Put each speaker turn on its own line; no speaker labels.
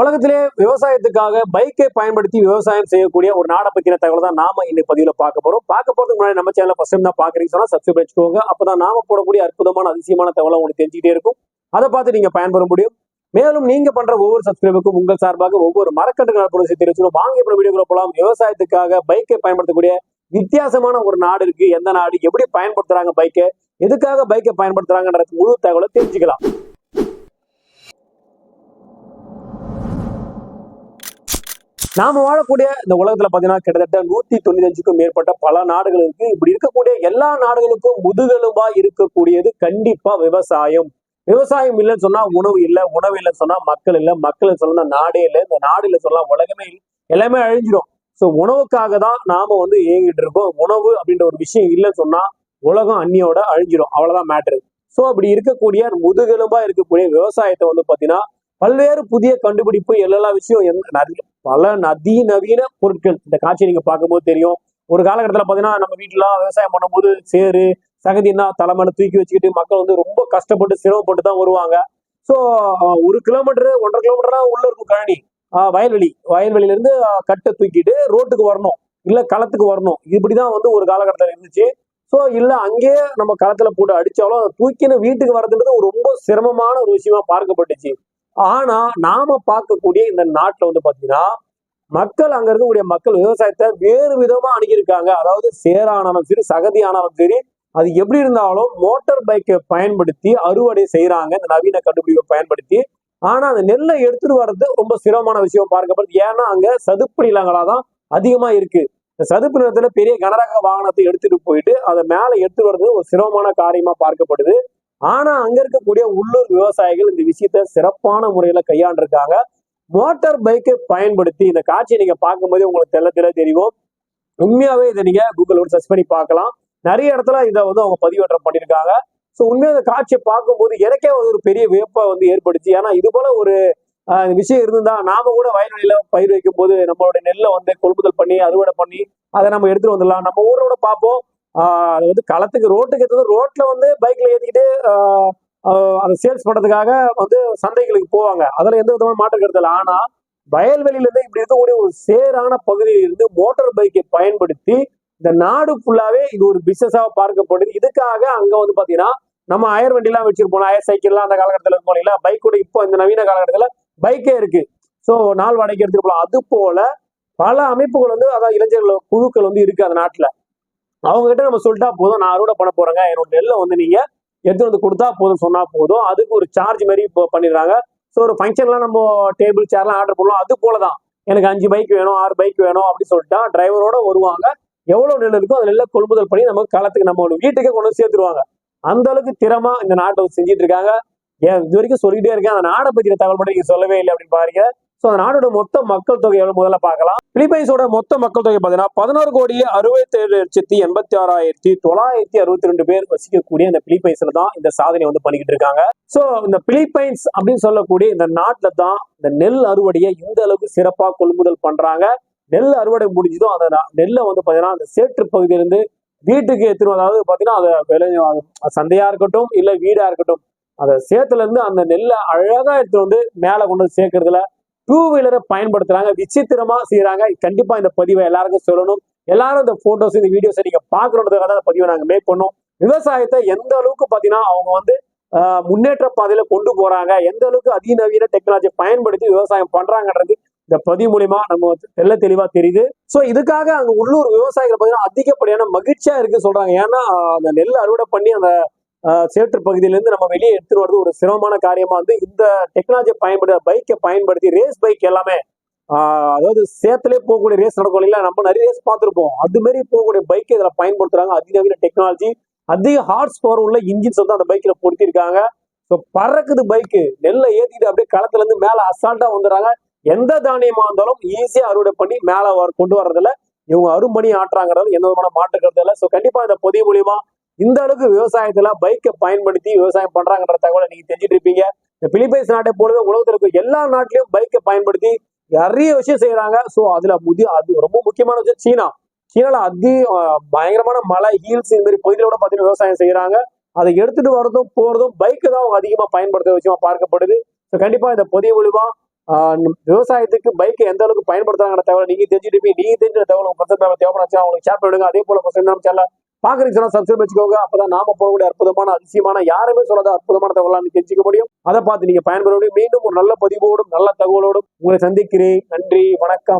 உலகத்திலே விவசாயத்துக்காக பைக்கை பயன்படுத்தி விவசாயம் செய்யக்கூடிய ஒரு நாடை பத்தின தகவல் தான் நாம இன்னைக்கு பதிவுல பார்க்க போறோம். பார்க்க போறதுக்கு முன்னாடி நம்ம சேனல் ஃபர்ஸ்ட் டைம் தான் பாக்குறீங்க சொன்னா சப்ஸ்கிரைப் வச்சுக்கோங்க. அப்பதான் நாம போடக்கூடிய அற்புதமான அதிசயமான தகவலை உங்களுக்கு தெரிஞ்சுக்கிட்டே இருக்கும். அதை பார்த்து நீங்க பயன்பெற முடியும். மேலும் நீங்க பண்ற ஒவ்வொரு சப்ஸ்கிரைபுக்கும் உங்கள் சார்பாக ஒவ்வொரு மரக்கட்டுகள் பொருள் தெரிவிச்சிடும் வாங்க இப்போ வீடியோக்குள்ள போலாம். விவசாயத்துக்காக பைக்கை பயன்படுத்தக்கூடிய வித்தியாசமான ஒரு நாடு இருக்கு. எந்த நாடு? எப்படி பயன்படுத்துறாங்க பைக்கை எதுக்காக பைக்கை பயன்படுத்துறாங்கன்றது முழு தகவலை தெரிஞ்சுக்கலாம். நாம வாழக்கூடிய இந்த உலகத்துல பாத்தீங்கன்னா கிட்டத்தட்ட நூத்தி தொண்ணூத்தி அஞ்சுக்கும் மேற்பட்ட பல நாடுகள் இருக்கு. இப்படி இருக்கக்கூடிய எல்லா நாடுகளுக்கும் முதுகெலும்பா இருக்கக்கூடியது கண்டிப்பா விவசாயம். விவசாயம் இல்லைன்னு சொன்னா உணவு இல்லை உணவு இல்லைன்னு சொன்னா மக்கள் இல்லை மக்கள் சொன்னா நாடே இல்லை. இந்த நாடு இல்லை சொல்லலாம் உலகமே இல்லை எல்லாமே அழிஞ்சிடும் ஸோ உணவுக்காக தான் நாம வந்து ஏங்கிட்டு இருக்கோம். உணவு அப்படின்ற ஒரு விஷயம் இல்லைன்னு சொன்னா உலகம் அந்நியோட அழிஞ்சிடும் அவ்வளவுதான் மேட்ரு ஸோ அப்படி இருக்கக்கூடிய முதுகெலும்பா இருக்கக்கூடிய விவசாயத்தை வந்து பாத்தீங்கன்னா பல்வேறு புதிய கண்டுபிடிப்பு எல்லா விஷயம் எந்த நிறைய பல நவீன பொருட்கள். இந்த காட்சியை நீங்க பார்க்கும்போது தெரியும். ஒரு காலகட்டத்தில் பார்த்தீங்கன்னா நம்ம வீட்டிலாம் விவசாயம் பண்ணும்போது சேரு சகதினா தலைமையில தூக்கி வச்சுக்கிட்டு மக்கள் வந்து ரொம்ப கஷ்டப்பட்டு சிரமப்பட்டு தான் வருவாங்க. ஸோ ஒரு கிலோமீட்டர் ஒன்றரை கிலோமீட்டர் தான் உள்ள இருக்கும் கழனி. வயல்வெளி. வயல்வெளியில இருந்து கட்டை தூக்கிட்டு ரோட்டுக்கு வரணும். இல்ல களத்துக்கு வரணும். இப்படிதான் வந்து ஒரு காலகட்டத்தில் இருந்துச்சு. ஸோ இல்ல அங்கேயே நம்ம களத்துல போட்டு அடிச்சாலும் அதை தூக்கின்னு வீட்டுக்கு வர்றதுன்றது ரொம்ப சிரமமான ஒரு விஷயமா பார்க்கப்பட்டுச்சு. ஆனா நாம பார்க்கக்கூடிய இந்த நாட்டுல வந்து பாத்தீங்கன்னா மக்கள் அங்க இருக்கக்கூடிய மக்கள் விவசாயத்தை வேறு விதமா அணுகியிருக்காங்க. அதாவது சேரானாலும் சரி சகதி ஆனாலும் சரி அது எப்படி இருந்தாலும் மோட்டார் பைக்கை பயன்படுத்தி அறுவடை செய்யறாங்க இந்த நவீன கண்டுபிடிப்பை பயன்படுத்தி. ஆனா அந்த நெல்லை எடுத்துட்டு வர்றது ரொம்ப சிரமமான விஷயம் பார்க்கப்படுது ஏன்னா அங்க சதுப்பு நிலங்களா தான் அதிகமா இருக்கு. இந்த சதுப்பு நிலத்துல பெரிய கனரக வாகனத்தை எடுத்துட்டு போயிட்டு அதை மேல எடுத்துட்டு வர்றது ஒரு சிரமமான காரியமா பார்க்கப்படுது. ஆனா அங்க இருக்கக்கூடிய உள்ளூர் விவசாயிகள் இந்த விஷயத்த சிறப்பான முறையில கையாண்டிருக்காங்க. மோட்டார் பைக்கை பயன்படுத்தி இந்த காட்சியை நீங்க பார்க்கும்போது உங்களுக்கு தெல்ல தெல்ல தெரியும். உண்மையாவே இதை நீங்க கூகுள் சர்ச் பண்ணி பார்க்கலாம். நிறைய இடத்துல இதை வந்து அவங்க பதிவேற்றம் பண்ணியிருக்காங்க. ஸோ உண்மையாக இந்த காட்சியை பார்க்கும்போது எனக்கே வந்து ஒரு பெரிய வியப்பை வந்து ஏற்படுச்சு ஏன்னா இது போல ஒரு விஷயம் இருந்தா நாம கூட வயல்வெளியில பயிர் வைக்கும் போது நம்மளுடைய நெல்லை வந்து கொள்முதல் பண்ணி அறுவடை பண்ணி அதை நம்ம எடுத்துட்டு வந்துடலாம். நம்ம ஊரோட பார்ப்போம். அது வந்து களத்துக்கு ரோட்டுக்கு ஏற்றது ரோட்ல வந்து பைக்ல ஏத்திக்கிட்டு ஆஹ், அதை சேல்ஸ் பண்றதுக்காக வந்து சந்தைகளுக்கு போவாங்க. அதுல எந்த விதமான மாற்றம் கருத்து ஆனால் ஆனா வயல்வெளியில இருந்து இப்படி இருக்கக்கூடிய ஒரு சேரான பகுதியில் இருந்து மோட்டார் பைக்கை பயன்படுத்தி இந்த நாடு ஃபுல்லாவே இது ஒரு பிஸ்னஸாக பார்க்கப்படுது இதுக்காக அங்க வந்து பாத்தீங்கன்னா நம்ம அயர் வண்டிலாம் வச்சிருப்போம். அயர் சைக்கிள்லாம் அந்த காலகட்டத்தில் இருக்கும் இல்லைங்களா? பைக்கோட இப்போ இந்த நவீன காலகட்டத்தில் பைக்கே இருக்கு. ஸோ நாள் வாடகைக்கு எடுத்துட்டு போகலாம் அது போல பல அமைப்புகள் வந்து அதாவது இளைஞர்கள் குழுக்கள் வந்து இருக்கு அந்த நாட்டில். அவங்க கிட்ட நம்ம சொல்லிட்டா போதும். நான் அறுவடை பண்ண போறேங்க. என்னோட நெல்லை வந்து நீங்க எடுத்து வந்து கொடுத்தா போதும் சொன்னா போதும். அதுக்கு ஒரு சார்ஜ் மாதிரி இப்போ பண்ணிடுறாங்க. ஸோ ஒரு ஃபங்க்ஷன்லாம் நம்ம டேபிள் சேர்லாம் ஆர்டர் பண்ணலாம் அது போல தான் எனக்கு அஞ்சு பைக் வேணும் ஆறு பைக் வேணும் அப்படின்னு சொல்லிட்டா டிரைவரோட வருவாங்க. எவ்வளவு நெல் இருக்கோ அது நெல்லை கொள்முதல் பண்ணி நம்ம களத்துக்கு நம்ம வீட்டுக்கே கொண்டு வந்து சேர்த்துருவாங்க. அந்த அளவுக்கு திறமா இந்த நாட்டை செஞ்சுட்டு இருக்காங்க. ஏன் இது வரைக்கும் சொல்லிட்டே இருக்கேன். அந்த நாடை பத்தின தகவல் மட்டும் நீங்க சொல்லவே இல்லை அப்படின்னு பாருங்க. ஸோ அந்த நாடோட மொத்த மக்கள் தொகை எவ்வளவு? முதல்ல பார்க்கலாம். பிலிப்பைன்ஸோட மொத்த மக்கள் தொகை பார்த்தீங்கன்னா பதினோரு கோடி அறுபத்தி ஏழு லட்சத்தி எண்பத்தி ஆறாயிரத்தி தொள்ளாயிரத்தி அறுபத்தி ரெண்டு பேர் வசிக்கக்கூடிய இந்த பிலிப்பைன்ஸ்ல தான் இந்த சாதனை வந்து பண்ணிக்கிட்டு இருக்காங்க. ஸோ இந்த பிலிப்பைன்ஸ் அப்படின்னு சொல்லக்கூடிய இந்த நாட்டில தான் இந்த நெல் அறுவடையை இந்த அளவுக்கு சிறப்பாக கொள்முதல் பண்றாங்க. நெல் அறுவடை முடிஞ்சதும் அந்த நெல்லை வந்து பார்த்தீங்கன்னா அந்த சேற்று பகுதியிலிருந்து வீட்டுக்கு எடுத்துட்டு அதாவது பார்த்தீங்கன்னா அதை விளை சந்தையா இருக்கட்டும் இல்லை வீடா இருக்கட்டும் அந்த சேத்துல இருந்து அந்த நெல்லை அழகா எடுத்து வந்து மேலே கொண்டு வந்து சேர்க்கறதுல டூ வீலரை பயன்படுத்துறாங்க விசித்திரமா செய்யறாங்க கண்டிப்பா இந்த பதிவை எல்லாருக்கும் சொல்லணும். எல்லாரும் இந்த போட்டோஸ் இந்த வீடியோஸை நீங்க பாக்குறதுக்காக தான் பதிவை நாங்க மேக் பண்ணோம். விவசாயத்தை எந்த அளவுக்கு பாத்தீங்கன்னா அவங்க வந்து ஆஹ், முன்னேற்ற பாதையில கொண்டு போறாங்க எந்த அளவுக்கு அதிநவீன டெக்னாலஜி பயன்படுத்தி விவசாயம் பண்றாங்கன்றது இந்த பதிவு மூலியமா நம்ம தெல்ல தெளிவா தெரியுது. சோ இதுக்காக அங்க உள்ளூர் விவசாயிகள் பாத்தீங்கன்னா அதிகப்படியான மகிழ்ச்சியா இருக்கு சொல்றாங்க. ஏன்னா அந்த நெல் அறுவடை பண்ணி அந்த சேற்று பகுதியிலேருந்து நம்ம வெளியே எடுத்துட்டு வர்றது ஒரு சிரமமான காரியமாக வந்து இந்த டெக்னாலஜியை பயன்படுத்த பைக்கை பயன்படுத்தி ரேஸ் பைக் எல்லாமே அதாவது சேத்துலேயே போகக்கூடிய ரேஸ் நடக்கும் இல்லைங்களா? நம்ம நிறைய ரேஸ் பார்த்துருப்போம். அது மாரி போகக்கூடிய பைக்கை இதில் பயன்படுத்துகிறாங்க அதிநவீன டெக்னாலஜி அதிக ஹார்ஸ் பவர் உள்ள இன்ஜின்ஸ் வந்து அந்த பைக்கில் பொருத்திருக்காங்க ஸோ பறக்குது பைக்கு நெல்லை ஏற்றிட்டு அப்படியே களத்துலேருந்து மேலே அசால்ட்டாக வந்துடுறாங்க. எந்த தானியமாக இருந்தாலும் ஈஸியாக அறுவடை பண்ணி மேலே வர கொண்டு வரதில்லை இவங்க அரும்பணி ஆட்டுறாங்கிறது எந்த விதமான மாற்று இல்லை. ஸோ கண்டிப்பாக இந்த பொதி மூலியமா இந்த அளவுக்கு விவசாயத்துல பைக்கை பயன்படுத்தி விவசாயம் பண்றாங்கன்ற தகவலை நீங்க தெரிஞ்சுட்டு இருப்பீங்க இந்த பிலிப்பைன்ஸ் நாட்டை போலவே உலகத்துல இருக்க எல்லா நாட்டிலையும் பைக்கை பயன்படுத்தி நிறைய விஷயம் செய்யறாங்க ஸோ அதுல முதிய அது ரொம்ப முக்கியமான விஷயம் சீனா. சீனால அதி பயங்கரமான மலை ஹீல்ஸ் இந்த மாதிரி பகுதியில கூட பார்த்தீங்கன்னா விவசாயம் செய்யறாங்க அதை எடுத்துட்டு வரதும் போறதும் பைக்கு தான் அவங்க அதிகமா பயன்படுத்துற விஷயமா பார்க்கப்படுது. ஸோ கண்டிப்பா இந்த பொதிய மூலியமா விவசாயத்துக்கு பைக்கை எந்த அளவுக்கு பயன்படுத்துறாங்க தகவல் நீங்க தெரிஞ்சுட்டு நீங்க தெரிஞ்ச தகவல் உங்க பசங்க அவங்களுக்கு ஷேர் பண்ணிவிடுங்க அதே போல பசங்க சேனல் பாக்குறீங்க சொன்னா சப்ஸ்கிரைப் வச்சுக்கோங்க. அப்பதான் நாம போகக்கூடிய அற்புதமான அதிசயமான யாருமே சொல்லாத அற்புதமான தகவலாம் தெரிஞ்சுக்க முடியும். அதை பார்த்து நீங்க பயன்பெற முடியும். மீண்டும் ஒரு நல்ல பதிவோடும் நல்ல தகவலோடும் உங்களை சந்திக்கிறேன். நன்றி. வணக்கம்.